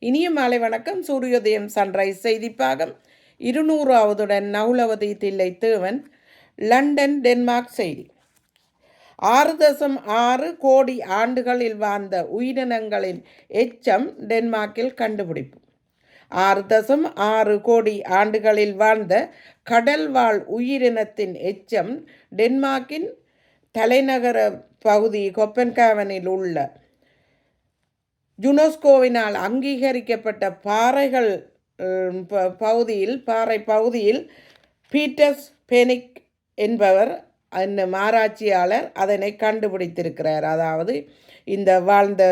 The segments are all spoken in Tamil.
இனிய மாலை வணக்கம். சூரியோதயம் சன்ரைஸ் செய்திப்பாகம். இருநூறாவதுடன் நவுலவதி தில்லை தேவன். லண்டன் டென்மார்க் செய்தி. ஆறு தசம் ஆறு கோடி ஆண்டுகளில் வாழ்ந்த உயிரினங்களின் எச்சம் டென்மார்க்கில் கண்டுபிடிப்பு. ஆறு தசம் ஆறு கோடி ஆண்டுகளில் வாழ்ந்த கடல்வாழ் உயிரினத்தின் எச்சம் டென்மார்க்கின் தலைநகர பகுதி கொப்பன்காவனில் உள்ள யுனெஸ்கோவினால் அங்கீகரிக்கப்பட்ட பாறைகள் ப- பகுதியில் பாறை பகுதியில் பீட்டர்ஸ் பெனிக் என்பவர் என்னும் ஆராய்ச்சியாளர் அதனை கண்டுபிடித்திருக்கிறார். அதாவது இந்த வாழ்ந்த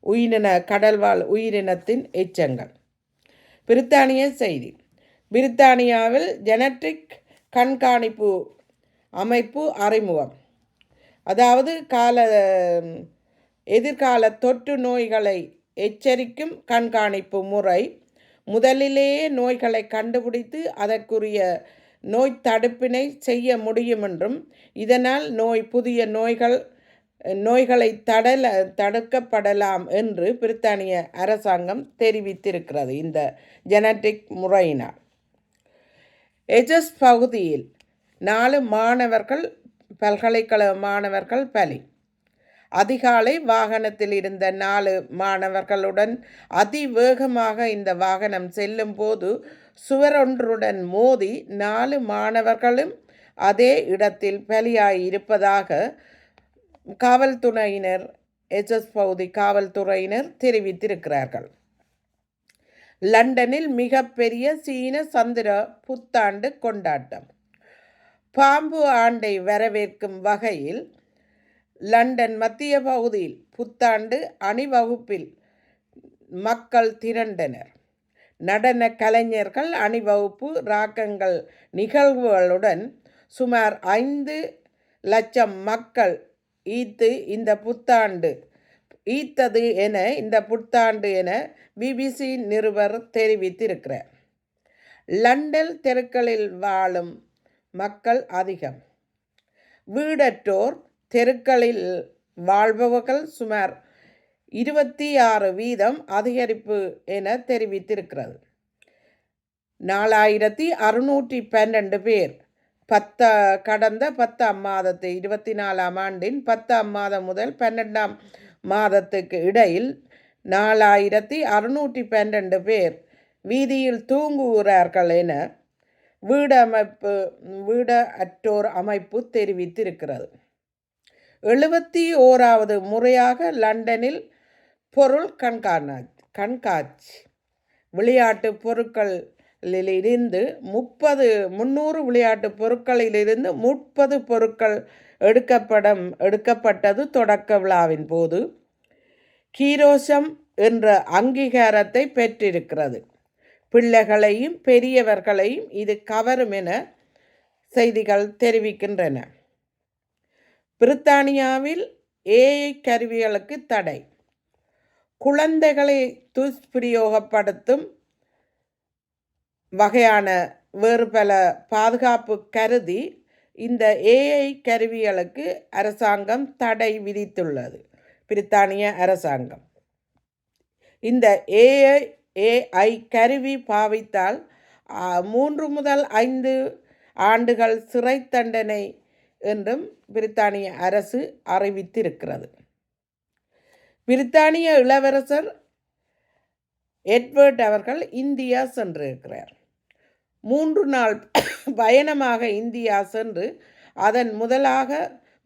உயிரின கடல்வாழ் உயிரினத்தின் எச்சங்கள். பிரித்தானிய செய்தி. பிரித்தானியாவில் ஜெனட்ரிக் கண்காணிப்பு அமைப்பு அறிமுகம். அதாவது கால எதிர்கால தொற்று நோய்களை எச்சரிக்கும் கண்காணிப்பு முறை. முதலிலேயே நோய்களை கண்டுபிடித்து அதற்குரிய நோய் தடுப்பினை செய்ய முடியும் என்றும் இதனால் நோய் புதிய நோய்கள் நோய்களை தடல தடுக்கப்படலாம் என்று பிரித்தானிய அரசாங்கம் தெரிவித்திருக்கிறது இந்த ஜெனட்டிக் முறையினால். எஜஸ் பகுதியில் நாலு மாணவர்கள் பல்கலைக்கழக மாணவர்கள் பலி. அதிகாலை வாகனத்தில் இருந்த நாலு மாணவர்களுடன் அதிவேகமாக இந்த வாகனம் செல்லும் போது சுவரொன்றுடன் மோதி நாலு மாணவர்களும் அதே இடத்தில் பலியாயிருப்பதாக காவல்துறையினர் எச்எஸ் பகுதி காவல்துறையினர் தெரிவித்திருக்கிறார்கள். லண்டனில் மிகப்பெரிய சீன சந்திர புத்தாண்டு கொண்டாட்டம். பாம்பு ஆண்டை வரவேற்கும் வகையில் லண்டன் மத்திய பகுதியில் புத்தாண்டு அணிவகுப்பில் மக்கள் திரண்டனர். நடன கலைஞர்கள் அணிவகுப்பு ராக்கங்கள் நிகழ்வுகளுடன் சுமார் ஐந்து லட்சம் மக்கள் ஈத்து இந்த புத்தாண்டு ஈத்தது என இந்த புத்தாண்டு என பிபிசி நிருபர் தெரிவித்திருக்கிறார். லண்டன் தெருக்களில் வாழும் மக்கள் அதிகம். வீடற்றோர் தெருக்களில் வாழ்பவர்கள் சுமார் இருபத்தி ஆறு வீதம் அதிகரிப்பு என தெரிவித்திருக்கிறது. நாலாயிரத்தி அறுநூற்றி பன்னெண்டு பேர் பத்த கடந்த பத்தாம் மாதத்தை இருபத்தி நாலாம் ஆண்டின் பத்தாம் மாதம் முதல் பன்னெண்டாம் மாதத்துக்கு இடையில் நாலாயிரத்தி அறுநூற்றி பன்னெண்டு பேர் வீதியில் தூங்குகிறார்கள் என வீடமைப்பு வீட அற்றோர் அமைப்பு தெரிவித்திருக்கிறது. எழுபத்தி ஓராவது முறையாக லண்டனில் பொருள் கண்காணா கண்காட்சி. விளையாட்டு பொருட்களிலிருந்து முப்பது முந்நூறு விளையாட்டு பொருட்களிலிருந்து முப்பது பொருட்கள் எடுக்கப்படம் எடுக்கப்பட்டது தொடக்க விழாவின் போது. கீரோசம் என்ற அங்கீகாரத்தை பெற்றிருக்கிறது. பிள்ளைகளையும் பெரியவர்களையும் இது கவரும் என செய்திகள் தெரிவிக்கின்றன. பிரித்தானியாவில் ஏஐ கருவிகளுக்கு தடை. குழந்தைகளை துஷ்பிரயோகப்படுத்தும் வகையான வேறு பல பாதுகாப்பு கருதி இந்த ஏஐ கருவிகளுக்கு அரசாங்கம் தடை விதித்துள்ளது. பிரித்தானிய அரசாங்கம். இந்த ஏஐ ஏஐ கருவி பாவித்தால் மூன்று முதல் ஐந்து ஆண்டுகள் சிறை தண்டனை என்றும் பிரித்தானிய அரசு அறிவித்திருக்கிறது. பிரித்தானிய இளவரசர் எட்வர்ட் அவர்கள் இந்தியா சென்றிருக்கிறார். மூன்று நாள் பயணமாக இந்தியா சென்று அதன் முதலாக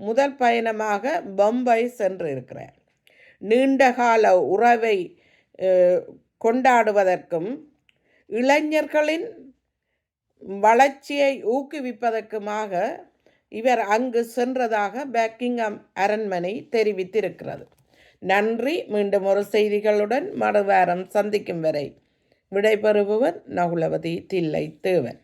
முதல் பயணமாக பம்பை சென்றிருக்கிறார். நீண்டகால உறவை கொண்டாடுவதற்கும் இளைஞர்களின் வளர்ச்சியை ஊக்குவிப்பதற்குமாக இவர் அங்கு சென்றதாக பேக்கிங்ஹாம் அரண்மனை தெரிவித்திருக்கிறது. நன்றி. மீண்டும் ஒரு செய்திகளுடன் மறுவாரம் சந்திக்கும் வரை விடைபெறுபவர் நகுலவதி தில்லை தேவன்